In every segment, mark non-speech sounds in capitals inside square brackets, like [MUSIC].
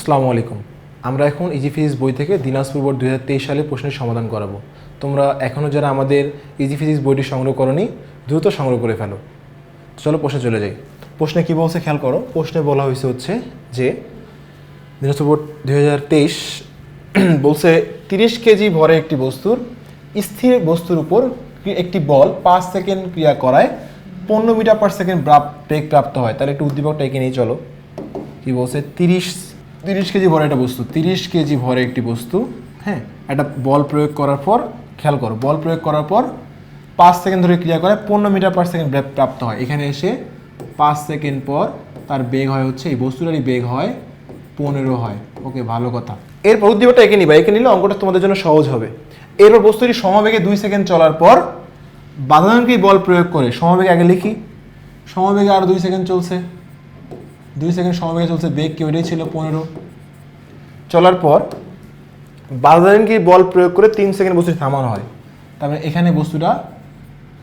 আসসালামু আলাইকুম। আমরা এখন ইজি ফিজিক্স বই থেকে দিনাজপুর বোর্ড দুই হাজার তেইশ সালে প্রশ্নের সমাধান করাবো। তোমরা এখনও যারা আমাদের ইজি ফিজিক্স বইটি সংগ্রহ করনি, দ্রুত সংগ্রহ করে ফেলো। চলো প্রশ্নে চলে যাই। প্রশ্নে কী বলছে খেয়াল করো, প্রশ্নে বলা হয়েছে হচ্ছে যে, দিনাজপুর বোর্ড দু হাজার তেইশ [CLEARS THROAT] বলছে, তিরিশ কেজি ভরে একটি বস্তুর স্থির বস্তুর উপর একটি বল পাঁচ সেকেন্ড ক্রিয়া করায় পনেরো মিটার পার সেকেন্ড বেগ প্রাপ্ত হয়। তাহলে একটু উদ্দীপকটা এঁকে নিয়ে চলো। কি বলছে, তিরিশ তিরিশ কেজি ভরে একটা বস্তু, তিরিশ কেজি ভরে একটি বস্তু হ্যাঁ একটা বল প্রয়োগ করার পর, খেয়াল করো, বল প্রয়োগ করার পর পাঁচ সেকেন্ড ধরে ক্রিয়া করে, পনেরো মিটার পার সেকেন্ড প্রাপ্ত হয়। এখানে এসে পাঁচ সেকেন্ড পর তার বেগ হয় হচ্ছে, এই বস্তুটারই বেগ হয় পনেরো হয়। ওকে, ভালো কথা। এরপর উদ্দীপকটা এঁকে নিবা, এঁকে নিলে অঙ্কটা তোমাদের জন্য সহজ হবে। এরপর বস্তুটি সমবেগে দুই সেকেন্ড চলার পর বাধাদানকেই বল প্রয়োগ করে, সমবেগে আগে লিখি, সমবেগে আর দুই সেকেন্ড চলছে। দুই সেকেন্ড সমবেগে চলছে বেগ কি ওইটাই ছিল পনেরো। চলার পর বাধাদানকে বল প্রয়োগ করে তিন সেকেন্ড বস্তুটি থামানো হয়? তারপরে এখানে বস্তুটা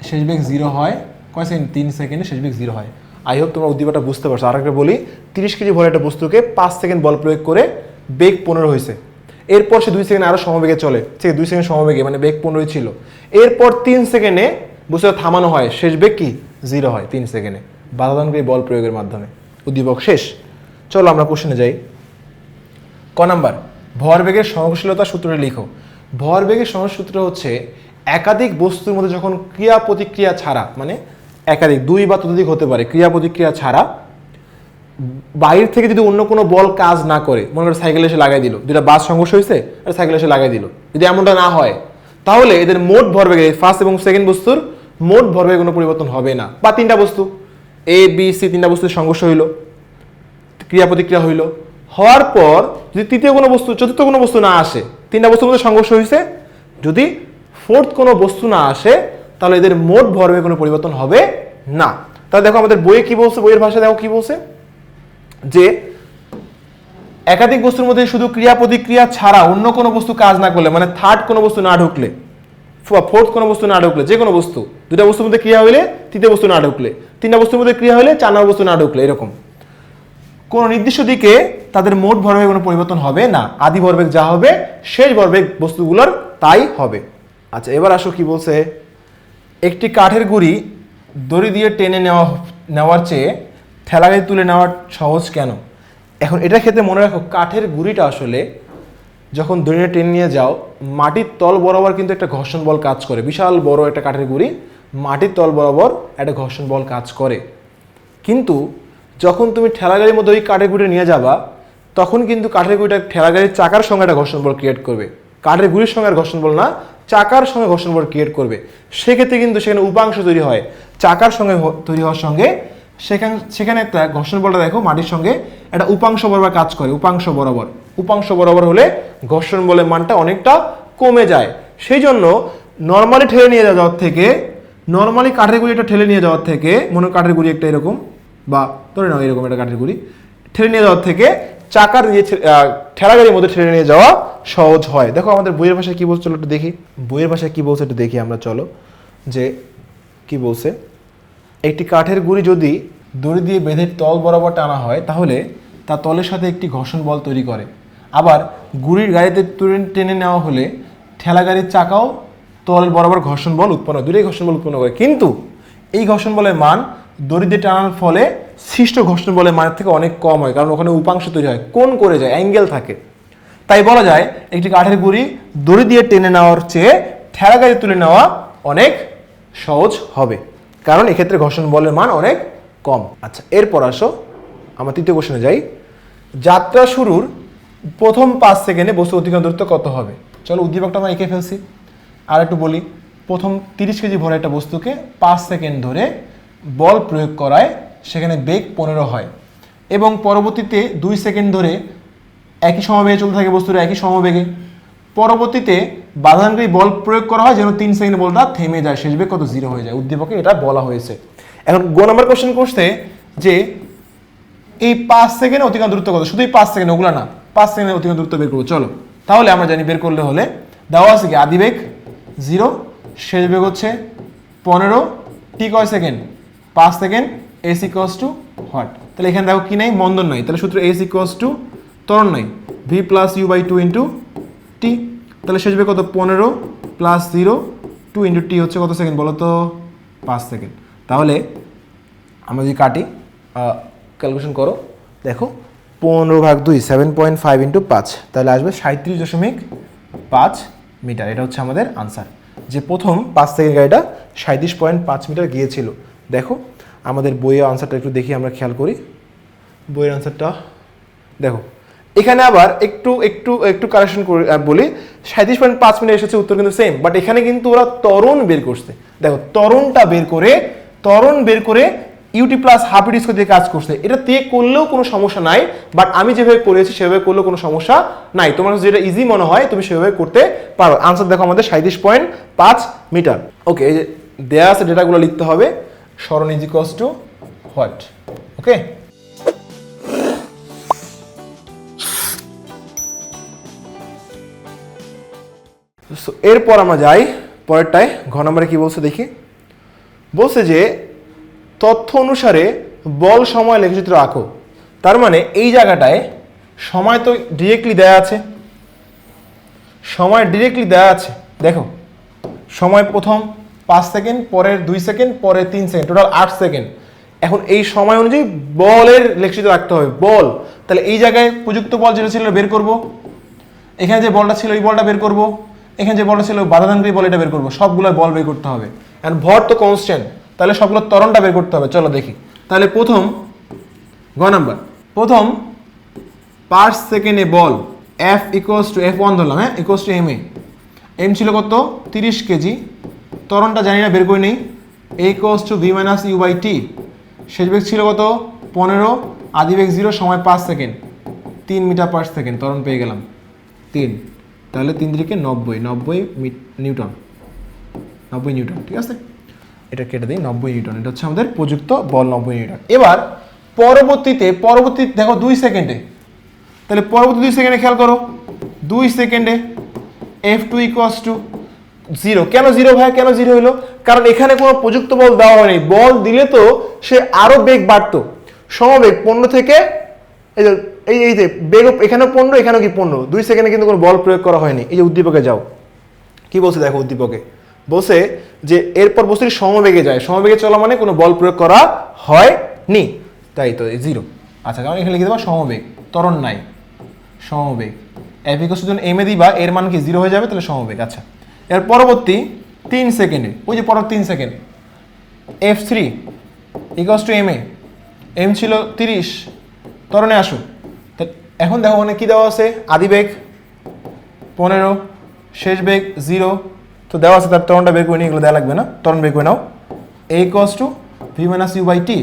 শেষ বেগ জিরো হয় কয় সেকেন্ড? তিন সেকেন্ডে শেষ বেগ জিরো হয়। আই হোপ তোমরা উদ্দীপকটা বুঝতে পারছ। আর বলি তিরিশ কেজি ভরে একটা বস্তুকে পাঁচ সেকেন্ড বল প্রয়োগ করে বেগ পনেরো হয়েছে। এরপর সে দুই সেকেন্ড আরও সমবেগে চলে। ঠিক দুই সেকেন্ড সমবেগে মানে বেগ পনেরোই ছিল। এরপর তিন সেকেন্ডে বস্তুটা থামানো হয়। শেষ বেগ কি? জিরো হয় তিন সেকেন্ডে। বাধাদানকারী বল প্রয়োগের মাধ্যমে? উদ্দীপক শেষ। চলো আমরা কোশ্চেনে যাই। ক নাম্বার? ভরবেগের সহনশীলতা সূত্রটি লিখো। ভরবেগের সহজ সূত্র হচ্ছে একাধিক বস্তুর মধ্যে যখন ক্রিয়া প্রতিক্রিয়া ছাড়া মানে একাধিক, দুই বা ততোধিক হতে পারে ক্রিয়া প্রতিক্রিয়া ছাড়া, বাইরে থেকে যদি অন্য কোনো বল কাজ না করে, মনে করো সাইকেল এসে লাগাই দিল দুটা বাস সংঘর্ষ হয়েছে, আর সাইকেল এসে লাগাই দিল, যদি এমনটা না হয়, তাহলে এদের মোট ভরবেগে ফার্স্ট এবং সেকেন্ড বস্তুর মোট ভরবেগে কোনো পরিবর্তন হবে না, বা তিনটা বস্তু। এ বি সি তিনটা বস্তুর সংঘর্ষ হইল, ক্রিয়া প্রতিক্রিয়া হইল। হওয়ার পর যদি তৃতীয় কোনো বস্তু, চতুর্থ কোনো বস্তু না আসে, তিনটা বস্তুর মধ্যে সংঘর্ষ হয়েছে যদি ফোর্থ কোনো বস্তু না আসে, তাহলে এদের মোট ভরবে কোনো পরিবর্তন হবে না। তাহলে দেখো আমাদের বইয়ে কি বলছে, বইয়ের ভাষায় দেখো কি বলছে? যে একাধিক বস্তুর মধ্যে শুধু ক্রিয়া প্রতিক্রিয়া ছাড়া অন্য কোনো বস্তু কাজ না করলে মানে থার্ড কোনো বস্তু না ঢুকলে ফোর্থ কোনো বস্তু না ঢুকলে, যে কোনো বস্তু দুটা বস্তুর মধ্যে ক্রিয়া হইলে তৃতীয় বস্তু না ঢুকলে তিনটা বস্তুর মধ্যে ক্রিয়া হলে চার নম্বর বস্তু না ঢুকলে, এরকম। কোন নির্দিষ্ট দিকে তাদের মোট ভরবেগ কোনো পরিবর্তন হবে না। আদি ভরবেগ যা হবে, শেষ ভরবেগ বস্তুগুলোর তাই হবে। আচ্ছা এবার আসো কি বলছে? একটি কাঠের গুড়ি দড়ি দিয়ে টেনে নেওয়া, নেওয়ার চেয়ে ঠেলাগাড়ি তুলে নেওয়া সহজ কেন? এখন এটা ক্ষেত্রে মনে রাখো, কাঠের গুড়িটা আসলে যখন দড়িটা টেনে নিয়ে যাও, মাটির তল বরাবর কিন্তু একটা ঘর্ষণ বল কাজ করে। বিশাল বড় একটা কাঠের গুড়ি। মাটির তল বরাবর একটা ঘর্ষণ বল কাজ করে। কিন্তু যখন তুমি ঠেলাগাড়ির মধ্যে ওই কাঠের গুঁড়ি নিয়ে যাবা, তখন কিন্তু কাঠের গুঁড়িটা ঠেলাগাড়ির চাকার সঙ্গে একটা ঘর্ষণ বল ক্রিয়েট করবে। কাঠের গুঁড়ির সঙ্গে আর ঘর্ষণ বল না, চাকার সঙ্গে ঘর্ষণ বল ক্রিয়েট করবে। সেক্ষেত্রে কিন্তু সেখানে উপাংশ তৈরি হয়। চাকার সঙ্গে তৈরি হওয়ার সঙ্গে সেখানে সেখানে একটা ঘর্ষণ বলটা দেখো, মাটির সঙ্গে একটা উপাংশ বরাবর কাজ করে, উপাংশ বরাবর। উপাংশ বরাবর হলে ঘর্ষণ বলের মানটা অনেকটা কমে যায়। সেই জন্য নর্মালি ঠেলে নিয়ে যাওয়ার থেকে নর্মালি কাঠের গুঁড়ি একটা ঠেলে নিয়ে যাওয়ার থেকে মনে কাঠের গুঁড়ি একটা এরকম বা ধরে নাও এরকম একটা কাঠের গুঁড়ি ঠেলে নিয়ে যাওয়ার থেকে চাকার দিয়ে ঠে- আহ, ঠেলাগাড়ির মধ্যে ঠেলে নিয়ে যাওয়া সহজ হয়। দেখো আমাদের বইয়ের ভাষায় কী বলছে চলো একটু দেখি। বইয়ের ভাষায় কী বলছে একটু দেখি আমরা চলো। যে কি বলছে? একটি কাঠের গুঁড়ি যদি দড়ি দিয়ে বেঁধে তল বরাবর টানা হয় তাহলে তা তলের সাথে একটি ঘর্ষণ বল তৈরি করে। আবার গুড়ির গাড়িতে তুলে টেনে নেওয়া হলে ঠেলা গাড়ির চাকাও তলের বরাবর ঘর্ষণ বল উৎপন্ন দুটোই ঘর্ষণ বল উৎপন্ন করে। কিন্তু এই ঘর্ষণ বলের মান দড়ি দিয়ে টানার ফলে সৃষ্ট ঘর্ষণ বলের মানের থেকে অনেক কম হয়। কারণ ওখানে উপাংশ তৈরি হয় কোন করে যায়, অ্যাঙ্গেল থাকে। তাই বলা যায়, একটি কাঠের গুঁড়ি দড়ি দিয়ে টেনে নেওয়ার চেয়ে ঠেলা গাড়ি তুলে নেওয়া অনেক সহজ হবে। কারণ এক্ষেত্রে ঘর্ষণ বলের মান অনেক কম। আচ্ছা এরপর আসো, আমরা তৃতীয় কোশ্চেনে যাই। যাত্রা শুরুর প্রথম পাঁচ সেকেন্ডে বস্তু অতিক্রম দূরত্ব কত হবে? চলো উদ্দীপকটা আমরা এঁকে ফেলছি। আর একটু বলি, প্রথম তিরিশ কেজি ভরে একটা বস্তুকে পাঁচ সেকেন্ড ধরে বল প্রয়োগ করায় সেখানে বেগ পনেরো হয় এবং পরবর্তীতে দুই সেকেন্ড ধরে একই সমবেগে চলতে থাকে বস্তুটা একই সমবেগে। পরবর্তীতে বাধানকারী বল প্রয়োগ করা হয় যেন তিন সেকেন্ড বলটা থেমে যায়, শেষ বেগ কত জিরো হয়ে যায়। উদ্দীপকে এটা বলা হয়েছে। এখন গো নাম্বার কোশ্চেন করছে যে এই পাঁচ সেকেন্ড অতিক্রম দূরত্ব কত? শুধু এই পাঁচ সেকেন্ড, ওগুলো না। পাঁচ সেকেন্ডে অতিক্রম দূরত্ব বের করব। চলো, তাহলে আমরা জানি বের করলে হলে দেওয়া আছে কি আদি বেগ জিরো, শেষ বেগ হচ্ছে পনেরো টি কয় সেকেন্ড পাঁচ সেকেন্ড এস ইকোয়াস টু হট তাহলে এখানে দেখো কি নাই? মন্দন নাই। তাহলে সূত্র এস ইকোয়াস টু ত্বরণ নাই। V plus U by two into T তাহলে শেষ কত? পনেরো plus zero two into T হচ্ছে কত সেকেন্ড বলো তো? পাঁচ সেকেন্ড তাহলে আমরা যদি কাটি ক্যালকুলেশন করো, দেখো, পনেরো ভাগ দুই সেভেন পয়েন্ট ফাইভ ইন্টু পাঁচ। তাহলে আসবে সাঁত্রিশ দশমিক পাঁচ। মিটার, এটা হচ্ছে আমাদের আনসার যে প্রথম পাঁচ সেকেন্ড গাড়িটা সাঁত্রিশ পয়েন্ট পাঁচ মিটার গিয়েছিল। দেখো, আমাদের বইয়ের আনসারটা একটু দেখি, আমরা খেয়াল করি। বইয়ের আনসারটা দেখো, এখানে আবার একটু একটু একটু কারেকশন বলি সাঁত্রিশ পয়েন্ট পাঁচ মিনিট এসেছে, উত্তর কিন্তু সেম বাট এখানে কিন্তু ওরা তরণ বের করছে। দেখো তরণটা বের করে তরণ বের করে ইউটি প্লাস হাফ স্কোয়ার দিয়ে কাজ করছে। এটা তে করলেও কোনো সমস্যা নাই বাট আমি যেভাবে করেছি, সেভাবে করলেও কোনো সমস্যা নাই। তোমার যেটা ইজি মনে হয়, তুমি সেভাবে করতে পারো। আনসার দেখো আমাদের সাঁত্রিশ পয়েন্ট পাঁচ মিটার ওকে এই যে দেয়া আছে ডেটাগুলো লিখতে হবে। স্মরণ is equals to what okay এরপর আমরা যাই, পরেরটায়, ঘ নম্বরে কি বলছে দেখি? বলছে যে তথ্য অনুসারে বল সময় লেখচিত্র আঁকো। তার মানে এই জায়গাটায় সময় তো ডিরেক্টলি দেয়া আছে। সময় ডিরেক্টলি দেয়া আছে। দেখো, সময় প্রথম পাঁচ সেকেন্ড, পরের দুই সেকেন্ড পরে তিন সেকেন্ড টোটাল আট সেকেন্ড। এখন এই সময় অনুযায়ী বলের লেখচিত্র রাখতে হবে। বল, তাহলে এই জায়গায় প্রযুক্ত বল যেটা ছিল বের করব। এখানে যে বলটা ছিল এই বলটা বের করব। এখানে যে বলটা ছিল বাধাদানকারী বল, এটা বের করব। সবগুলো বল বের করতে হবে। অ্যান্ড ভর তো কনস্ট্যান্ট তাহলে সবগুলো তরণটা বের করতে হবে, চলো দেখি। তাহলে প্রথম, গ নাম্বার। প্রথম পার সেকেন্ডে বল F equals to F one ধরলাম হ্যাঁ? Equals to M A M ছিল কত? তিরিশ কেজি। তরণটা জানি না, বের করে নেই। A equals to V minus U by T শেষ বেগ ছিল কত? পনেরো। আদি বেগ জিরো সময় পাঁচ সেকেন্ড। তিন মিটার পার সেকেন্ড তরণ পেয়ে গেলাম। তিন। তাহলে তিন দিকে নব্বই নব্বই নিউটন। নব্বই নিউটন, ঠিক আছে? এটা কেটে দিই, নব্বই নিউটন। এটা হচ্ছে আমাদের প্রযুক্ত বল নব্বই নিউটন। এবার পরবর্তীতে, পরবর্তী, দেখো দুই সেকেন্ডে। তাহলে পরবর্তী দুই সেকেন্ডে খেয়াল করো। দুই second F two equals to zero কেন জিরো ভাই? কেন জিরো হলো? কারণ এখানে কোনো প্রযুক্ত বল দেওয়া হয়নি। বল দিলে তো সে আরও বেগ বাড়তো। সমবেগ পনেরো থেকে, এই যে, এই এই যে, বেগ এখানেও পনেরো, এখানেও কি পনেরো? দুই সেকেন্ডে কিন্তু কোনো বল প্রয়োগ করা হয়নি। এই যে উদ্দীপকে যাও। কি বলছে দেখো উদ্দীপকে? বলছে যে এরপর বস্তুটি সমবেগে যায়। সমবেগে চলা মানে কোনো বল প্রয়োগ করা হয়নি। তাই তো জিরো আচ্ছা কারণ এখানে লিখে দেবা সমবেগ। ত্বরণ নাই। সমবেগ। ইকোস যদি এম এ দিবা, এর মান কি জিরো হয়ে যাবে? তাহলে সমবেগ। আচ্ছা এর পরবর্তী তিন সেকেন্ডে, ওই যে পর তিন second F three equals to M A M ছিল তিরিশ, ত্বরণে আসো এখন দেখো মানে কী দেওয়া আছে? আদি বেগ পনেরো শেষ বেগ জিরো তো দেওয়া আছে, তার তরণটা বের করে নিয়ে এগুলো দেওয়া লাগবে না তরণ বের করে নাও। A equals to v minus u by t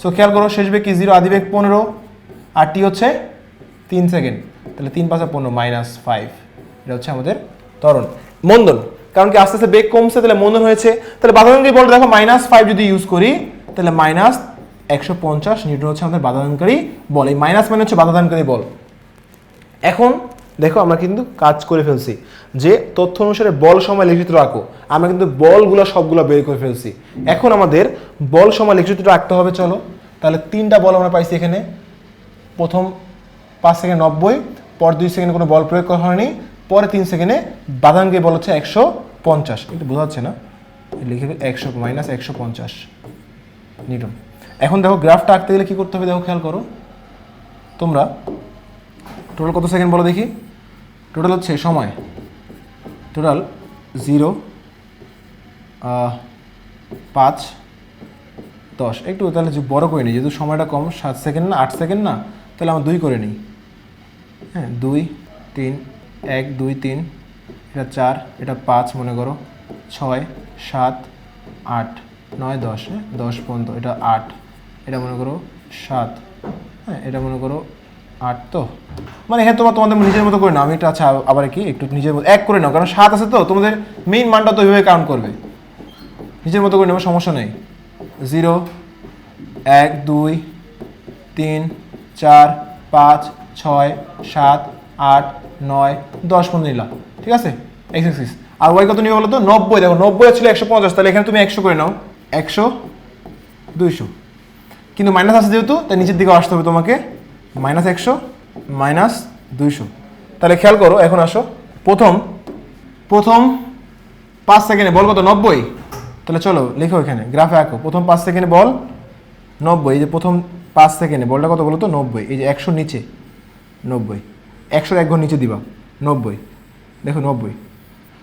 so খেয়াল করো, শেষ বেগ কি? জিরো আদি বেগ পনেরো, আর টি হচ্ছে তিন সেকেন্ড তাহলে তিন পাঁচে পনেরো মাইনাস ফাইভ এটা হচ্ছে আমাদের তরণ মন্দন, কারণ কি আস্তে আস্তে বেগ কমছে, তাহলে মন্দন হয়েছে। তাহলে বাধাদানকারী বলটা দেখো মাইনাস ফাইভ যদি ইউজ করি, তাহলে মাইনাস একশো পঞ্চাশ নিউটন হচ্ছে আমাদের বাধাদানকারী বল। এই মাইনাস মানে হচ্ছে বাধাদানকারী বল। এখন দেখো আমরা কিন্তু কাজ করে ফেলছি। যে তথ্য অনুসারে বল সময় লেখিত আঁকো আমরা কিন্তু বলগুলো সবগুলো বের করে ফেলছি। এখন আমাদের বল সময় লিখিত আঁকতে হবে, চলো। তাহলে তিনটা বল আমরা পাইছি এখানে। প্রথম পাঁচ সেকেন্ড নব্বই, পর দুই সেকেন্ডে কোনো বল প্রয়োগ করা হয়নি। পরে তিন সেকেন্ডে বাদামকে বল হচ্ছে একশো পঞ্চাশ। একটু বোঝা যাচ্ছে না? লিখে একশো মাইনাস একশো পঞ্চাশ। নিউটন এখন দেখো গ্রাফটা আঁকতে গেলে কী করতে হবে, দেখো খেয়াল করো। তোমরা টোটাল কত সেকেন্ড বলো দেখি? টোটাল হচ্ছে সময়। টোটাল জিরো পাঁচ, দশ। একটু তাহলে বড় করে নিই, যেহেতু সময়টা কম, সাত সেকেন্ড না, আট সেকেন্ড না, তাহলে আমরা দুই করে নিই। হ্যাঁ দুই, তিন, এক, দুই, তিন, এটা চার, এটা পাঁচ, মনে করো, ছয়, সাত, আট, নয়, দশ হ্যাঁ দশ পর্যন্ত, এটা আট, এটা মনে করো, সাত হ্যাঁ এটা মনে করো আট তো? মানে হ্যাঁ তোমার তোমাদের নিজের মতো করে নাও। আমি এটা আচ্ছা আবার কি? একটু নিজের মতো এক করে নাও, কারণ সাত আছে তো। তোমাদের মেইন মানটা তো ওইভাবে কাউন্ট করবে। নিজের মতো করে নেব, সমস্যা নেই। জিরো, এক, দুই, তিন, চার, পাঁচ, ছয়, সাত, আট, নয়, দশ পনেরো নিলাম ঠিক আছে? এক্স এক্সিস আর ওয়াই কত নিবে বলো তো? নব্বই। দেখো, নব্বই ছিল একশো পঞ্চাশ। তাহলে এখানে তুমি একশো করে নাও। একশো, দুইশো। কিন্তু মাইনাস আছে যেহেতু, তাই নিচের দিকে আসতে হবে তোমাকে। মাইনাস একশো, মাইনাস দুইশো। তাহলে খেয়াল করো, এখন আসো। প্রথম প্রথম পাঁচ সেকেন্ডে বল কত? নব্বই। তাহলে চলো, লেখো এখানে, গ্রাফে আঁকো। প্রথম পাঁচ সেকেন্ডে বল নব্বই, এই যে প্রথম পাঁচ সেকেন্ডে বলটা কত বলো তো নব্বই। এই যে একশো নিচে, নব্বই। একশোর এক ঘর নিচে দিবা, নব্বই। দেখো, নব্বই।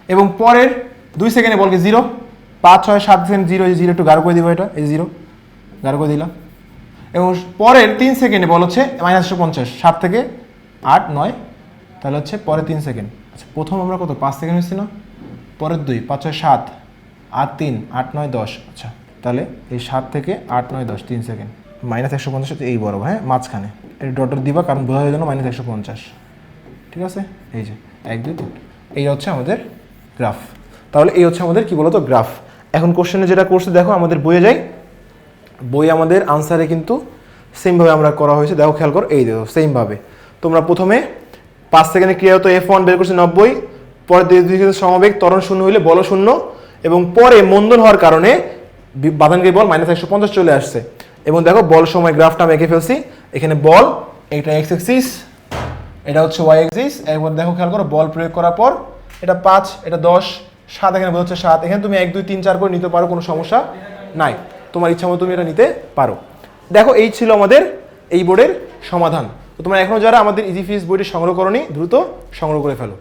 এবং পরের দুই সেকেন্ডে বলকে জিরো। পাঁচ, ছয়, সাত, সেকেন্ড, জিরো, এই জিরো একটু গাঢ় করে দিব এটা, এই জিরো। গাঢ় করে দিলাম এবং পরের তিন সেকেন্ডে বল হচ্ছে মাইনাস একশো পঞ্চাশ, সাত থেকে আট, নয়, তাহলে হচ্ছে পরের তিন সেকেন্ড। আচ্ছা প্রথম আমরা কত? পাঁচ সেকেন্ড হচ্ছে না? পরের দুই, পাঁচ, ছয়, সাত, আট, তিন, আট, নয়, দশ। আচ্ছা তাহলে এই সাত থেকে আট, নয়, দশ, তিন সেকেন্ড। মাইনাস একশো পঞ্চাশ এই বড় হ্যাঁ? মাঝখানে। এটা ডটর দিবা, কারণ বোঝা হয়ে জন্য মাইনাস একশো পঞ্চাশ। ঠিক আছে? এই যে, এক, দুই, তিন। এই হচ্ছে আমাদের গ্রাফ তাহলে এই হচ্ছে আমাদের কি বলতো? গ্রাফ এখন কোশ্চেনে যেটা করছে, দেখো, আমাদের বয়ে যাই। বই আমাদের আনসারে কিন্তু সেমভাবে আমরা করা হয়েছে। দেখো খেয়াল করো, এই দেখো সেমভাবে তোমরা প্রথমে পাঁচ সেকেন্ডে ক্রিয়া হতো এফ ওয়ান বের করছে নব্বই, পরে সমবেগ, ত্বরণ শূন্য হইলে বল শূন্য, এবং পরে মন্দন হওয়ার কারণে বি- বাঁধানকে বল মাইনাস একশো পঞ্চাশ চলে আসছে। এবং দেখো বল সময় গ্রাফটা আমি এঁকে ফেলছি। এখানে বল, এটা এক্স এক্সিস এটা হচ্ছে ওয়াই এক্সিস একবার দেখো খেয়াল করো বল প্রয়োগ করার পর এটা পাঁচ, এটা দশ, সাত এখানে বোঝাচ্ছে সাত। এখানে তুমি এক, দুই, তিন, চার করে নিতে পারো, কোনো সমস্যা নাই। তোমার ইচ্ছা মতো তুমি এটা নিতে পারো। দেখো, এই ছিল আমাদের এই বোর্ডের সমাধান। তো তোমরা এখনও যারা আমাদের ইজি ফিস বইটি সংগ্রহ করনি, দ্রুত সংগ্রহ করে ফেলো।